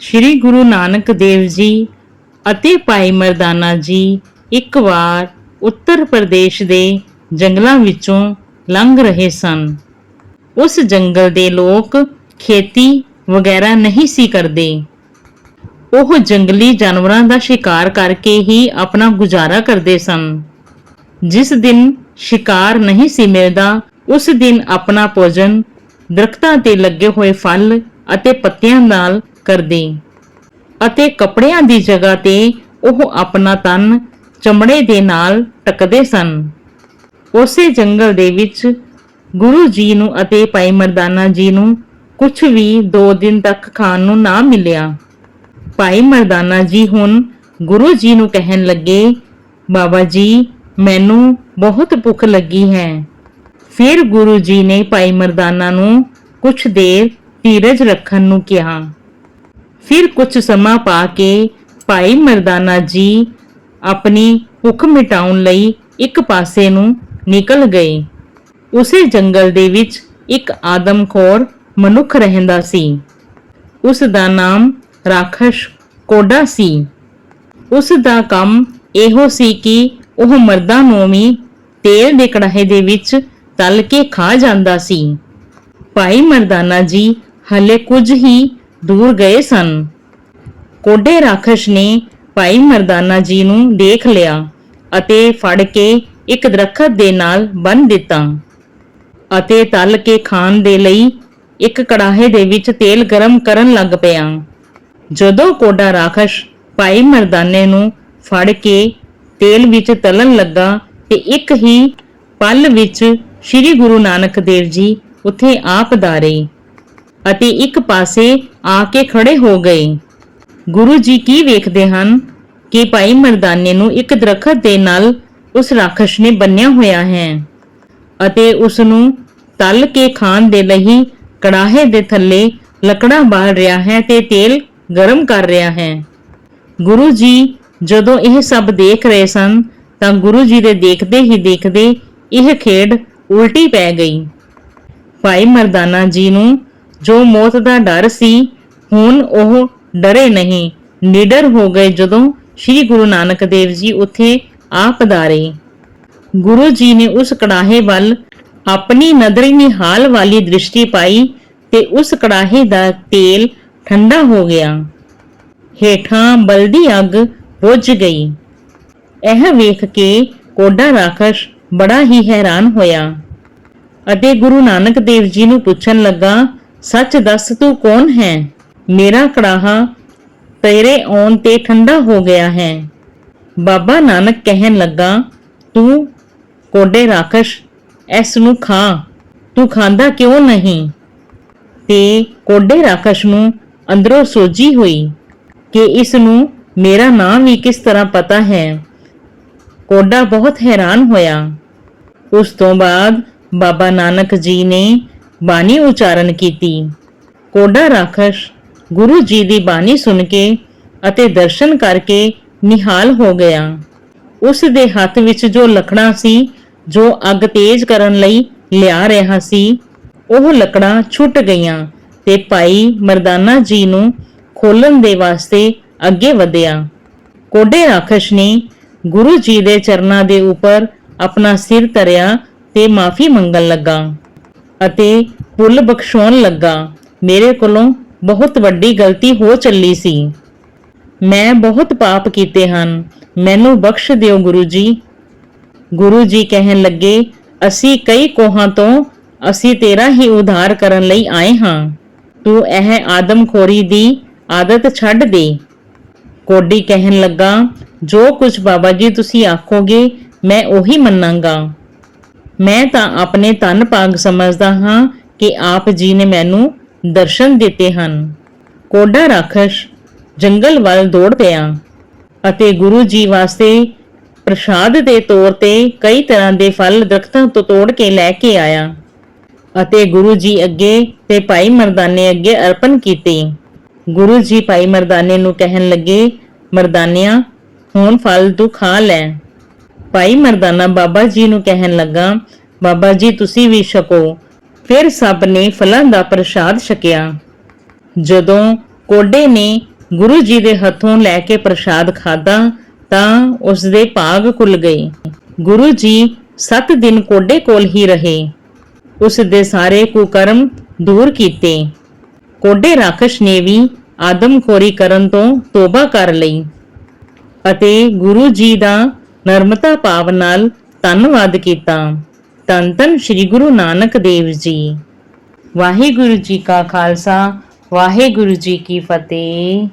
ਸ੍ਰੀ ਗੁਰੂ ਨਾਨਕ ਦੇਵ ਜੀ ਅਤੇ ਭਾਈ ਮਰਦਾਨਾ ਜੀ ਇੱਕ ਵਾਰ ਉੱਤਰ ਪ੍ਰਦੇਸ਼ ਦੇ ਜੰਗਲਾਂ ਵਿੱਚੋਂ ਲੰਘ ਰਹੇ ਸਨ। ਉਸ ਜੰਗਲ ਦੇ ਲੋਕ ਖੇਤੀ ਵਗੈਰਾ ਨਹੀਂ ਸੀ ਕਰਦੇ। ਉਹ ਜੰਗਲੀ ਜਾਨਵਰਾਂ ਦਾ ਸ਼ਿਕਾਰ ਕਰਕੇ ਹੀ ਆਪਣਾ ਗੁਜ਼ਾਰਾ ਕਰਦੇ ਸਨ। ਜਿਸ ਦਿਨ ਸ਼ਿਕਾਰ ਨਹੀਂ ਸੀ ਮਿਲਦਾ, ਉਸ ਦਿਨ ਆਪਣਾ ਭੋਜਨ ਦਰਖਤਾਂ ਤੇ ਲੱਗੇ ਹੋਏ ਫਲ ਅਤੇ ਪੱਤਿਆਂ ਨਾਲ ਕਰਦੇ। ਅਤੇ ਕੱਪੜਿਆਂ ਦੀ ਜਗ੍ਹਾ ਤੇ ਉਹ ਆਪਣਾ ਤਨ ਚਮੜੇ ਦੇ ਨਾਲ ਟਕਦੇ ਸਨ। ਉਸੇ ਜੰਗਲ ਦੇ ਵਿੱਚ ਗੁਰੂ ਜੀ ਨੂੰ ਅਤੇ ਭਾਈ ਮਰਦਾਨਾ ਜੀ ਨੂੰ ਕੁਝ ਵੀ 2 ਦਿਨ ਤੱਕ ਖਾਣ ਨੂੰ ਨਾ ਮਿਲਿਆ। ਭਾਈ ਮਰਦਾਨਾ ਜੀ ਹੁਣ ਗੁਰੂ ਜੀ ਨੂੰ ਕਹਿਣ ਲੱਗੇ, ਬਾਬਾ ਜੀ, ਮੈਨੂੰ ਬਹੁਤ ਭੁੱਖ ਲੱਗੀ ਹੈ। ਫਿਰ ਗੁਰੂ ਜੀ ਨੇ ਭਾਈ ਮਰਦਾਨਾ ਨੂੰ ਕੁਝ ਦੇਰ ਧੀਰਜ ਰੱਖਣ ਨੂੰ ਕਿਹਾ। ਫਿਰ ਕੁਝ ਸਮਾਂ ਪਾ ਕੇ ਭਾਈ ਮਰਦਾਨਾ ਜੀ ਆਪਣੀ ਭੁੱਖ ਮਿਟਾਉਣ ਲਈ ਇੱਕ ਪਾਸੇ ਨੂੰ ਨਿਕਲ ਗਏ। ਉਸੇ ਜੰਗਲ ਦੇ ਵਿੱਚ ਇੱਕ ਆਦਮਖੋਰ ਮਨੁੱਖ ਰਹਿੰਦਾ ਸੀ। ਉਸ ਦਾ ਨਾਮ ਰਾਖਸ਼ ਕੋਡਾ ਸੀ। ਉਸ ਦਾ ਕੰਮ ਇਹੋ ਸੀ ਕਿ ਉਹ ਮਰਦਾਂ ਨੂੰ ਵੀ ਤੇਲ ਦੇ ਕੜਾਹੇ ਦੇ ਵਿੱਚ ਤਲ ਕੇ ਖਾ ਜਾਂਦਾ ਸੀ। ਭਾਈ ਮਰਦਾਨਾ ਜੀ ਹਲੇ ਕੁਝ ਹੀ ਦੂਰ ਗਏ ਸਨ। ਕੋਡੇ ਰਾਖਸ਼ ਨੇ ਭਾਈ ਮਰਦਾਨਾ ਜੀ ਨੂੰ ਦੇਖ ਲਿਆ ਅਤੇ ਫੜ ਕੇ ਇੱਕ ਦਰਖਤ ਦੇ ਨਾਲ ਬੰਨ ਦਿੱਤਾ ਅਤੇ ਤਲ ਕੇ ਖਾਣ ਦੇ ਲਈ ਇੱਕ ਕੜਾਹੇ ਦੇ ਵਿੱਚ ਤੇਲ ਗਰਮ ਕਰਨ ਲੱਗ ਪਿਆ। ਜਦੋਂ ਕੋਡਾ ਰਾਖਸ਼ ਭਾਈ ਮਰਦਾਨੇ ਨੂੰ ਫੜ ਕੇ ਤੇਲ ਵਿੱਚ ਤਲਣ ਲੱਗਾ ਤੇ ਇੱਕ ਹੀ ਪਲ ਵਿੱਚ ਸ੍ਰੀ ਗੁਰੂ ਨਾਨਕ ਦੇਵ ਜੀ ਉੱਥੇ ਆਪ ਦਾਰੇ ਅਤੇ ਇੱਕ ਪਾਸੇ ਆ ਕੇ ਖੜੇ ਹੋ ਗਏ। ਗੁਰੂ ਜੀ ਕੀ ਵੇਖਦੇ ਹਨ ਕਿ ਭਾਈ ਮਰਦਾਨੇ ਨੂੰ ਇੱਕ ਦਰਖਤ ਦੇ ਨਾਲ ਉਸ ਰਾਖਸ਼ ਨੇ ਬੰਨਿਆ ਹੋਇਆ ਹੈ ਅਤੇ ਉਸ ਨੂੰ ਤਲ ਕੇ ਖਾਣ ਦੇ ਲਈ ਕੜਾਹੇ ਦੇ ਥੱਲੇ ਲੱਕੜਾਂ ਬਾਲ ਰਿਹਾ ਹੈ ਤੇ ਤੇਲ ਗਰਮ ਕਰ ਰਿਹਾ ਹੈ। ਗੁਰੂ ਜੀ ਜਦੋਂ ਇਹ ਸਭ ਦੇਖ ਰਹੇ ਸਨ ਤਾਂ ਗੁਰੂ ਜੀ ਦੇ ਦੇਖਦੇ ਹੀ ਦੇਖਦੇ ਇਹ ਖੇਡ ਉਲਟੀ ਪੈ ਗਈ। ਭਾਈ ਮਰਦਾਨਾ ਜੀ ਨੂੰ ਜੋ ਮੌਤ ਦਾ ਡਰ ਸੀ, ਹੁਣ ਉਹ ਡਰੇ ਨਹੀਂ। ਨਿਡਰ ਹੋ ਗਏ ਜਦੋਂ ਸ੍ਰੀ ਗੁਰੂ ਨਾਨਕ ਦੇਵ ਜੀ ਉੱਥੇ ਆ ਪਧਾਰੇ ਗੁਰੂ ਜੀ ਨੇ ਉਸ ਕੜਾਹੇ ਵੱਲ ਆਪਣੀ ਨਦਰੀ ਨਿਹਾਲ ਵਾਲੀ ਦ੍ਰਿਸ਼ਟੀ ਪਾਈ ਤੇ ਉਸ ਕੜਾਹੇ ਦਾ ਤੇਲ ਠੰਡਾ ਹੋ ਗਿਆ। ਹੇਠਾਂ ਬਲਦੀ ਅੱਗ ਬੁਝ ਗਈ। ਇਹ ਵੇਖ ਕੇ ਕੋਡਾ ਰਾਖਸ਼ ਬੜਾ ਹੀ ਹੈਰਾਨ ਹੋਇਆ। ਅਤੇ ਗੁਰੂ ਨਾਨਕ ਦੇਵ ਜੀ ਨੂੰ ਪੁੱਛਣ ਲੱਗਾ ਸੱਚ ਦੱਸ ਤੂੰ ਕੌਣ ਹੈ? ਮੇਰਾ ਕੜਾਹਾ ਤੇਰੇ ਆਉਣ ਤੇ ਠੰਡਾ ਹੋ ਗਿਆ ਹੈ। ਬਾਬਾ ਨਾਨਕ ਕਹਿਣ ਲੱਗਾ, ਤੂੰ ਕੋਡੇ ਰਾਖਸ਼ ਇਸ ਨੂੰ ਖਾ। ਤੂੰ ਖਾਂਦਾ ਕਿਉਂ ਨਹੀਂ? ਤੇ ਕੋਡੇ ਰਾਖਸ਼ ਨੂੰ ਅੰਦਰੋਂ ਸੋਝੀ ਹੋਈ ਕਿ ਇਸ ਨੂੰ ਮੇਰਾ ਨਾਮ ਵੀ ਕਿਸ ਤਰ੍ਹਾਂ ਪਤਾ ਹੈ। ਕੋਡਾ ਬਹੁਤ ਹੈਰਾਨ ਹੋਇਆ। ਉਸ ਤੋਂ ਬਾਅਦ ਬਾਬਾ ਨਾਨਕ ਜੀ ਨੇ ਬਾਣੀ ਉਚਾਰਨ ਕੀਤੀ। ਕੋਡਾ ਰਾਖਸ਼ ਗੁਰੂ ਜੀ ਦੀ ਬਾਣੀ ਸੁਣ ਕੇ ਅਤੇ ਦਰਸ਼ਨ ਕਰਕੇ ਨਿਹਾਲ ਹੋ ਗਿਆ। ਉਸ ਦੇ ਹੱਥ ਵਿੱਚ ਜੋ ਲੱਕੜਾਂ ਸੀ, ਜੋ ਅੱਗ ਤੇਜ਼ ਕਰਨ ਲਈ ਲਿਆ ਰਿਹਾ ਸੀ, ਉਹ ਲੱਕੜਾਂ ਛੁੱਟ ਗਈਆਂ ਤੇ ਭਾਈ ਮਰਦਾਨਾ ਜੀ ਨੂੰ ਖੋਲਣ ਦੇ ਵਾਸਤੇ ਅੱਗੇ ਵਧਿਆ। ਕੋਡੇ ਰਾਖਸ਼ ਨੇ ਗੁਰੂ ਜੀ ਦੇ ਚਰਨਾਂ ਦੇ ਉੱਪਰ ਆਪਣਾ ਸਿਰ ਧਰਿਆ ਤੇ ਮਾਫੀ ਮੰਗਣ ਲੱਗਾ। ਅਤੇ ਭੁੱਲ ਬਖਸ਼ਾਉਣ ਲੱਗਾ। ਮੇਰੇ ਕੋਲੋਂ ਬਹੁਤ ਵੱਡੀ ਗਲਤੀ ਹੋ ਚੱਲੀ ਸੀ। ਮੈਂ ਬਹੁਤ ਪਾਪ ਕੀਤੇ ਹਨ। ਮੈਨੂੰ ਬਖਸ਼ ਦਿਓ ਗੁਰੂ ਜੀ। ਗੁਰੂ ਜੀ ਕਹਿਣ ਲੱਗੇ, ਅਸੀਂ ਕਈ ਕੋਹਾਂ ਤੋਂ ਅਸੀਂ ਤੇਰਾ ਹੀ ਉਧਾਰ ਕਰਨ ਲਈ ਆਏ ਹਾਂ। ਤੂੰ ਇਹ ਆਦਮਖੋਰੀ ਦੀ ਆਦਤ ਛੱਡ ਦੇ। ਕੋਡੀ ਕਹਿਣ ਲੱਗਾ, ਜੋ ਕੁਝ ਬਾਬਾ ਜੀ ਤੁਸੀਂ ਆਖੋਗੇ, ਮੈਂ ਉਹੀ ਮੰਨਾਂਗਾ। ਮੈਂ ਤਾਂ ਆਪਣੇ ਤਨ ਭਾਗ ਸਮਝਦਾ ਹਾਂ ਕਿ ਆਪ ਜੀ ਨੇ ਮੈਨੂੰ ਦਰਸ਼ਨ ਦਿੱਤੇ ਹਨ। ਕੋਡਾ ਰਾਖਸ਼, ਜੰਗਲ ਵੱਲ ਦੌੜ ਪਿਆ ਅਤੇ ਗੁਰੂ ਜੀ ਵਾਸਤੇ ਪ੍ਰਸ਼ਾਦ ਦੇ ਤੌਰ ਤੇ ਕਈ ਤਰ੍ਹਾਂ ਦੇ ਫਲ ਦਰਖਤਾਂ ਤੋਂ ਤੋੜ ਕੇ ਲੈ ਕੇ ਆਇਆ ਅਤੇ ਗੁਰੂ ਜੀ ਅੱਗੇ ਤੇ ਭਾਈ ਮਰਦਾਨੇ ਅੱਗੇ ਅਰਪਣ ਕੀਤੇ। ਗੁਰੂ ਜੀ ਭਾਈ ਮਰਦਾਨੇ ਨੂੰ ਕਹਿਣ ਲੱਗੇ, ਮਰਦਾਨਿਆ, ਹੁਣ ਫਲ ਤੂੰ ਖਾ ਲੈ। ਭਾਈ ਮਰਦਾਨਾ ਬਾਬਾ ਜੀ ਨੂੰ ਕਹਿਣ ਲੱਗਾ, ਬਾਬਾ ਜੀ, ਤੁਸੀਂ ਵੀ ਛਕੋ। ਫਿਰ ਸਭ ਨੇ ਫਲਾਂ ਦਾ ਪ੍ਰਸ਼ਾਦ ਛਕਿਆ। ਜਦੋਂ ਕੋਡੇ ਨੇ ਗੁਰੂ ਜੀ ਦੇ ਹੱਥੋਂ ਲੈ ਕੇ ਪ੍ਰਸ਼ਾਦ ਖਾਦਾ ਤਾਂ ਉਸ ਦੇ ਭਾਗ ਖੁੱਲ ਗਏ। ਗੁਰੂ ਜੀ 7 ਦਿਨ ਕੋਡੇ ਕੋਲ ਹੀ ਰਹੇ। ਉਸ ਦੇ ਸਾਰੇ ਕੁਕਰਮ ਦੂਰ ਕੀਤੇ। ਕੋਡੇ ਰਾਖਸ਼ ਨੇ ਵੀ ਆਦਮਖੋਰੀ ਕਰਨ ਤੋਂ ਤੋਬਾ ਕਰ ਲਈ ਅਤੇ ਗੁਰੂ ਜੀ ਦਾ ਨਰਮਤਾ ਭਾਵ ਨਾਲ ਧੰਨਵਾਦ ਕੀਤਾ। ਧੰਨ ਧੰਨ ਸ੍ਰੀ ਗੁਰੂ ਨਾਨਕ ਦੇਵ ਜੀ। ਵਾਹਿਗੁਰੂ ਜੀ ਕਾ ਖਾਲਸਾ, ਵਾਹਿਗੁਰੂ ਜੀ ਕੀ ਫਤਿਹ।